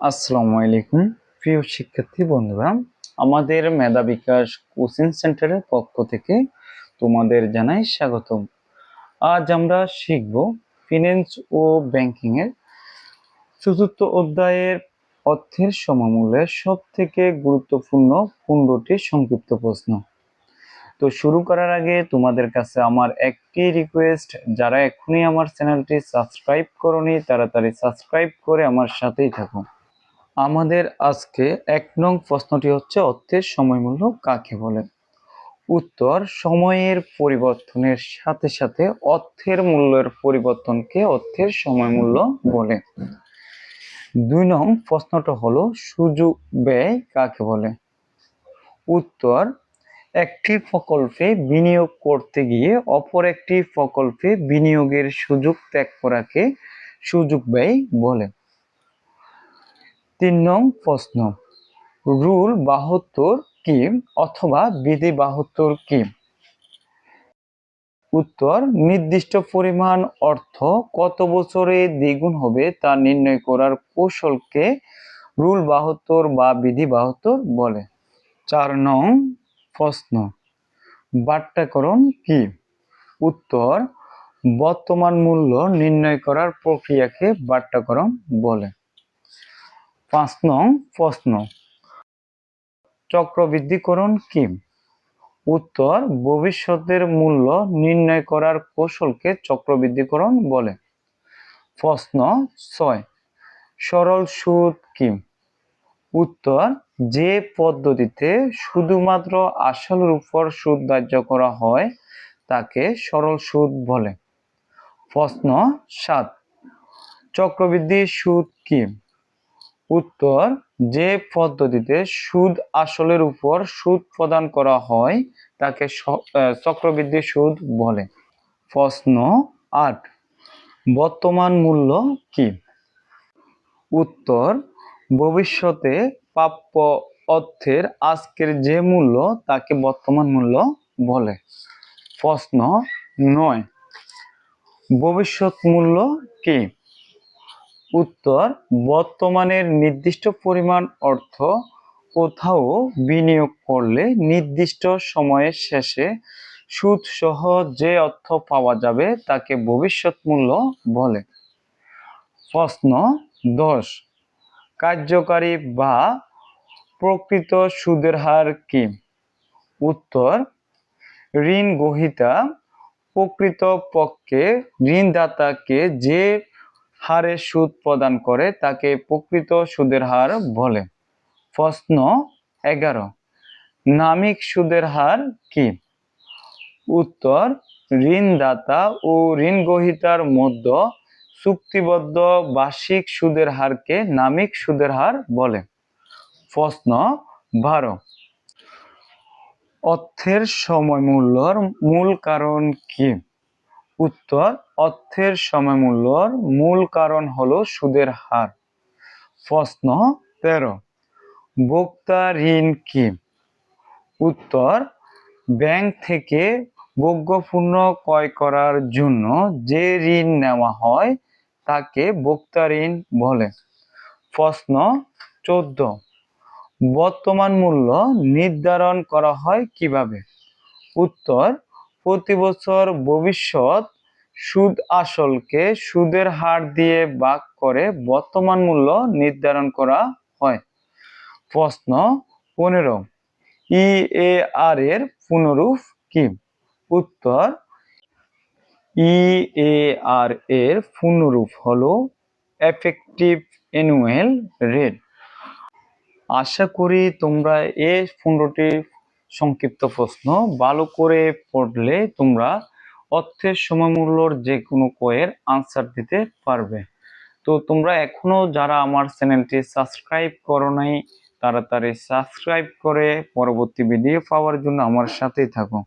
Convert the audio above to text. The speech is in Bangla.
আসসালামু আলাইকুম, প্রিয় শিক্ষার্থী বন্ধুরা। আমাদের মেধা বিকাশ কোচিং সেন্টারের পক্ষ থেকে তোমাদের জানাই স্বাগতম। আজ আমরা শিখব ফিন্যান্স ও ব্যাংকিং এর চতুর্থ অধ্যায়ের অর্থের সমমূল্যের সব থেকে গুরুত্বপূর্ণ পনেরোটি সংক্ষিপ্ত প্রশ্ন। তো শুরু করার আগে তোমাদের কাছে আমার একটি রিকোয়েস্ট যারা এখনই আমার চ্যানেলটি সাবস্ক্রাইব করনি, তাড়াতাড়ি সাবস্ক্রাইব করে আমার সাথেই থাকো। আমাদের আজকে এক নং প্রশ্নটি হচ্ছে অর্থের সময় মূল্য কাকে বলে? উত্তর, সময়ের পরিবর্তনের সাথে সাথে অর্থের মূল্যের পরিবর্তনকে অর্থের সময় মূল্য বলে। দুই নং প্রশ্নটা হলো, সুযোগ ব্যয় কাকে বলে? উত্তর, একটি প্রকল্পে বিনিয়োগ করতে গিয়ে অপর একটি প্রকল্পে বিনিয়োগের সুযোগ ত্যাগ করাকে সুযোগ ব্যয় বলে। তিন নং প্রশ্ন। রুল বাহাত্তর কি অথবা বিধি বাহাত্তর কি উত্তর, নির্দিষ্ট পরিমাণ অর্থ কত বছরে দ্বিগুণ হবে তা নির্ণয় করার কৌশলকে রুল বাহাত্তর বা বিধি বাহাত্তর বলে। চার নং প্রশ্ন। বাট্যাকরণ কি? উত্তর, বর্তমান মূল্য নির্ণয় করার প্রক্রিয়াকে বাট্যাকরণ বলে। পাঁচ নং প্রশ্ন। চক্রবৃদ্ধিকরণ কি উত্তর, ভবিষ্যতের মূল্য নির্ণয় করার কৌশলকে চক্রবৃদ্ধিকরণ বলে। প্রশ্ন ছয়, সরল সুদ কি উত্তর, যে পদ্ধতিতে শুধুমাত্র আসলের উপর সুদ ধার্য করা হয়, তাকে সরল সুদ বলে। প্রশ্ন সাত, চক্রবৃদ্ধি সুদ কি উত্তর, যে পদ্ধতিতে সুদ আসলের উপর সুদ প্রদান করা হয়, তাকে চক্রবৃদ্ধি সুদ বলে। প্রশ্ন আট। বর্তমান মূল্য কি? উত্তর, ভবিষ্যতে প্রাপ্য অর্থের আজকের যে মূল্য, তাকে বর্তমান মূল্য বলে। প্রশ্ন নয়। ভবিষ্যৎ মূল্য কি? উত্তর, বর্তমানের নির্দিষ্ট পরিমাণ অর্থ কোথাও বিনিয়োগ করলে নির্দিষ্ট সময়ের শেষে সুদ সহ যে অর্থ পাওয়া যাবে তাকে ভবিষ্যৎ মূল্য বলে। প্রশ্ন দশ, কার্যকারী বা প্রকৃত সুদের হার কি? উত্তর, ঋণ গ্রহিতা প্রকৃত পক্ষে ঋণদাতাকে যে হারে সুদ প্রদান করে, তাকে প্রকৃত সুদের হার বলে। প্রশ্ন এগারো। নামিক সুদের হার কি? উত্তর, ঋণদাতা ও ঋণ গ্রহিতার মধ্যে চুক্তিবদ্ধ বার্ষিক সুদের হারকে নামিক সুদের হার বলে। প্রশ্ন বারো। অর্থের সময় মূল্যর মূল কারণ কি? উত্তর, অর্থের সময় মূল্যর মূল কারণ হলো সুদের হার। প্রশ্ন তেরো, ভোক্তা ঋণ কি? উত্তর, ব্যাংক থেকে ভোগ্যপূর্ণ ক্রয় করার জন্য যে ঋণ নেওয়া হয় তাকে ভোক্তা ঋণ বলে। প্রশ্ন চোদ্দ, বর্তমান মূল্য নির্ধারণ করা হয় কীভাবে? উত্তর প্রতি বছর ভবিষ্যৎ সুদ আসলকে সুদের হার দিয়ে ভাগ করে বর্তমান মূল্য নির্ধারণ করা হয়। প্রশ্ন পনেরো ইএআর এর পুনরূপ কি? উত্তর ইএআর এর পুনরূপ হলো এফেক্টিভ অ্যানুয়াল রেট আশা করি তোমরা এই পনেরোটি সংক্ষিপ্ত প্রশ্ন, ভালো করে পড়লে তোমরা অর্থের সময়মূল্যর যে কোনো কয়ের আনসার দিতে পারবে। তো তোমরা এখনও যারা আমার চ্যানেলটি সাবস্ক্রাইব করো নাই, তাড়াতাড়ি সাবস্ক্রাইব করে পরবর্তী ভিডিও পাওয়ার জন্য আমার সাথেই থাকো।